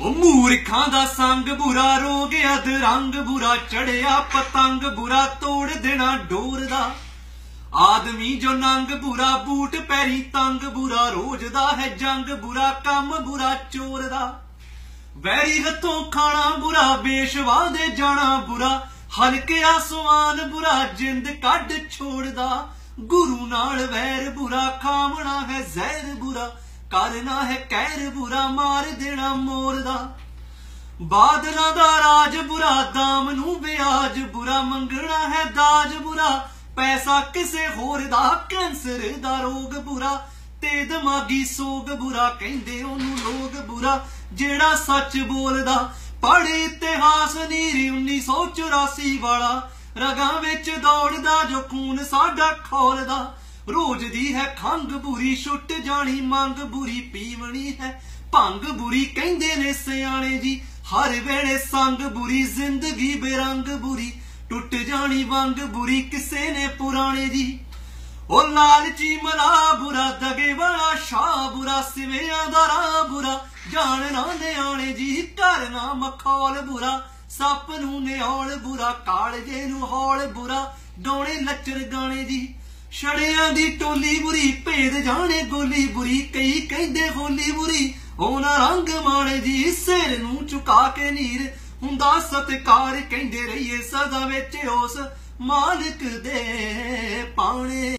ਉਹ ਮੂਰਖਾਂ ਦਾ ਸੰਗ ਬੁਰਾ ਰੋਗ, ਅਧ ਰੰਗ ਬੁਰਾ ਚੜਿਆ ਪਤੰਗ, ਬੁਰਾ ਤੋੜ ਦੇਣਾ ਡੋਰ ਦਾ। ਆਦਮੀ ਜੋ ਨੰਗ ਬੁਰਾ ਬੂਟ ਪੈਰੀ, ਤੰਗ ਬੁਰਾ ਰੋਜ਼ ਦਾ ਹੈ ਜੰਗ, ਬੁਰਾ ਕੰਮ, ਬੁਰਾ ਚੋਰ ਦਾ। ਵੈਰੀ ਹੱਥੋਂ ਖਾਣਾ ਬੁਰਾ, ਬੇਸ਼ਵਾ ਦੇ ਜਾਣਾ ਬੁਰਾ, ਹਲਕੇ ਆਸਮਾਨ ਬੁਰਾ, ਜਿੰਦ ਕੱਢ ਛੋੜਦਾ ਗੁਰੂ ਨਾਲ ਵੈਰ ਬੁਰਾ ਖਾਵਣਾ ਹੈ ਜ਼ਹਿਰ ਬੁਰਾ ਕਰਨਾ ਹੈ ਕਹਿਰ ਬੁਰਾ, ਮਾਰ ਦੇਣਾ ਮੋਰ ਦਾ। ਬਾਦਲਾਂ ਦਾ ਰਾਜ ਬੁਰਾ, ਦਾਮ ਨੂੰ ਵਿਆਜ ਬੁਰਾ, ਮੰਗਣਾ ਹੈ ਦਾਜ ਬੁਰਾ। ਪੈਸਾ ਕਿਸੇ ਹੋਰ ਦਾ, ਕੈਂਸਰ ਦਾ ਰੋਗ ਬੁਰਾ। ਤੇ ਦਿਮਾਗੀ ਸੋਗ ਬੁਰਾ, ਕਹਿੰਦੇ ਉਹਨੂੰ ਲੋਕ ਬੁਰਾ। ਜਿਹੜਾ ਸੱਚ ਬੋਲਦਾ, ਪੜ੍ਹ ਇਤਿਹਾਸ ਨੀਰੀ 1984 ਵਾਲਾ। ਰਗਾਂ ਵਿੱਚ ਦੌੜਦਾ, ਜੋ ਖੂਨ ਸਾਡਾ ਖੋਲਦਾ। ਰੋਜ਼ ਦੀ ਹੈ ਖੰਗ ਬੁਰੀ, ਛੁੱਟ ਜਾਣੀ, ਮੰਗ ਬੁਰੀ, ਪੀਵਣੀ ਹੈ। ਭੰਗ ਬੁਰੀ ਕਹਿੰਦੇ ਨੇ ਸਿਆਣੇ ਜੀ, ਹਰ ਵੇਲੇ ਸੰਗ ਬੁਰੀ, ਜ਼ਿੰਦਗੀ ਬੇਰੰਗ ਬੁਰੀ। ਟੁੱਟ ਜਾਣੀ, ਵੰਗ ਬੁਰੀ ਕਿਸੇ ਨੇ ਪੁਰਾਣੇ ਜੀ। ਉਹ ਲਾਲਚੀ ਮਲਾ ਬੁਰਾ, ਦਗੇ ਵਾਲਾ ਸ਼ਾ ਬੁਰਾ, ਸਿਵਿਆਂ ਦਾ ਰਾ ਬੁਰਾ। ਜਾਣ ਨਾ ਨਿਆਣੇ ਜੀ ਕਰਨਾ ਮਖੌਲ ਬੁਰਾ। ਸੱਪ ਨੂੰ ਨਿਹੌਲ ਬੁਰਾ, ਕਾਲਜੇ ਨੂੰ ਹੌਲ ਬੁਰਾ। ਗਾਉਣੇ ਲੱਚਰ ਗਾਣੇ ਜੀ ਛੜਿਆਂ ਦੀ ਟੋਲੀ ਬੁਰੀ, ਭੇਦ ਜਾਣੇ ਗੋਲੀ ਬੁਰੀ, ਕਈ ਕਹਿੰਦੇ ਹੋਲੀ ਬੁਰੀ। ਉਹਨਾਂ ਰੰਗ ਮਾਣੇ ਜੀ, ਸਿਰ ਨੂੰ ਚੁਕਾ ਕੇ ਨੀਰ। ਹੁੰਦਾ ਸਤਕਾਰ, ਕਹਿੰਦੇ ਰਹੀਏ ਸਦਾ ਵਿੱਚ ਉਸ ਮਾਲਕ ਦੇ ਪਾਣੇ।